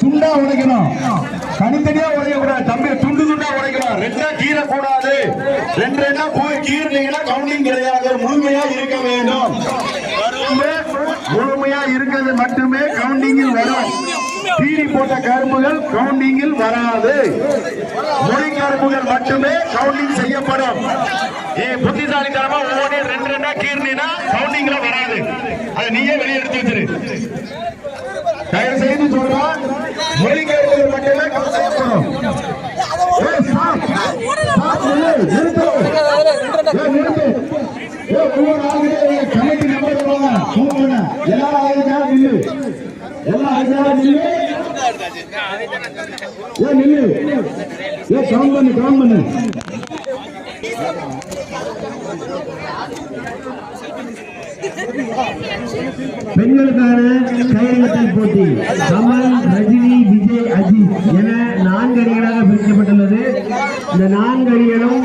துண்டா உடைக்கணும். தனித்தனியா உடைக்க தம்பி துண்டு துண்டா உடைக்கணும். ரெண்டா கீரை ரெண்டு ரெண்டா போய் கீர்னீங்கன்னா கவுண்டிங் கிடையாது. முழுமையா இருக்க வேண்டும். முழுமையா இருக்கிறது மட்டுமே கவுண்டிங்கில் வரும். கீறி போட்ட கரும்புகள் கவுண்டிங்கில் வராது. மொழி கரும்புகள் மட்டுமே கவுண்டிங் செய்யப்படும். ஏ புத்திசாலித்தனமா ஒவ்வொரு ரெண்டு ரெண்டா கீர்னா கவுண்டிங்ல வராது. அதை நீயே வெளியே எடுத்து வச்சிரு. பண்ணு, பண்ணு. பெண்களுக்கான கையெழுத்தல் போட்டி கமல் ரஜினி விஜய் அஜித் என நான்கு அணிகளாக பிரிக்கப்பட்டுள்ளது. இந்த நான்கு அணிகளும்